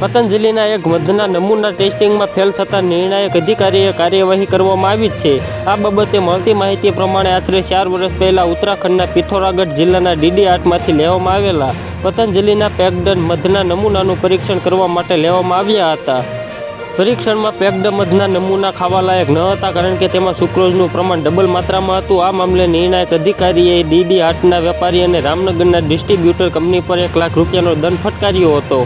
પતંજલિના એક મધના નમૂના ટેસ્ટિંગમાં ફેલ થતા નિર્ણાયક અધિકારીએ કાર્યવાહી કરવામાં આવી છે. આ બાબતે મળતી માહિતી પ્રમાણે આશરે ચાર વર્ષ પહેલાં ઉત્તરાખંડના પિથોરાગઢ જિલ્લાના ડીડી આર્ટમાંથી લેવામાં આવેલા પતંજલિના પેકડ મધના નમૂનાનું પરીક્ષણ કરવા માટે લેવામાં આવ્યા હતા. પરીક્ષણમાં પેક્ડ મધના નમૂના ખાવાલાયક ન હતા કારણ કે તેમાં સુક્રોઝનું પ્રમાણ ડબલ માત્રામાં હતું. આ મામલે નિર્ણાયક અધિકારીએ ડીડી આર્ટના વેપારી અને રામનગરના ડિસ્ટ્રીબ્યુટર કંપની પર એક લાખ રૂપિયાનો દંડ ફટકાર્યો હતો.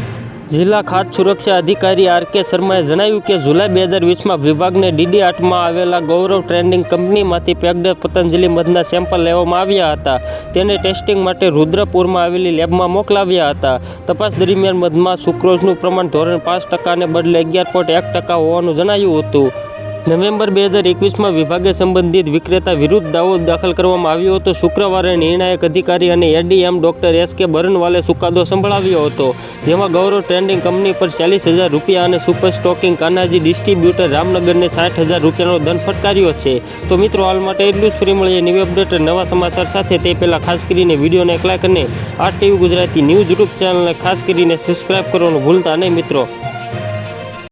જિલ્લા ખાદ્ય સુરક્ષા અધિકારી આર કે શર્માએ જણાવ્યું કે જુલાઈ બે હજાર વીસમાં વિભાગને ડીડી આઠમાં આવેલા ગૌરવ ટ્રેન્ડિંગ કંપનીમાંથી પેક્ડ પતંજલિ મધના સેમ્પલ લેવામાં આવ્યા હતા. તેને ટેસ્ટિંગ માટે રુદ્રપુરમાં આવેલી લેબમાં મોકલાવ્યા હતા. તપાસ દરમિયાન મધમાં સુક્રોઝનું પ્રમાણ ધોરણ પાંચ ટકાને બદલે અગિયાર પોઈન્ટ એક ટકા હોવાનું જણાયું હતું. નવેમ્બર બે હજાર એકવીસમાં વિભાગે સંબંધિત વિક્રેતા વિરુદ્ધ દાવો દાખલ કરવામાં આવ્યો હતો. શુક્રવારે નિર્ણાયક અધિકારી અને એડીએમ ડોક્ટર એસ કે બરનવાલે ચુકાદો સંભળાવ્યો હતો, જેમાં ગૌરવ ટ્રેન્ડિંગ કંપની પર ચાલીસ હજાર રૂપિયા અને સુપર સ્ટોકિંગ કાનાજી ડિસ્ટ્રીબ્યુટર રામનગરને સાઠ હજાર રૂપિયાનો દંડ ફટકાર્યો છે. તો મિત્રો, હાલ માટે એટલું જ. ફ્રી મળીએ ન્યૂ અપડેટ નવા સમાચાર સાથે. તે પહેલાં ખાસ કરીને વિડીયોને એક લાઈક અને આ ટીવી ગુજરાતી ન્યૂઝ યુટ્યુબ ચેનલને ખાસ કરીને સબસ્ક્રાઈબ કરવાનું ભૂલતા નહીં મિત્રો.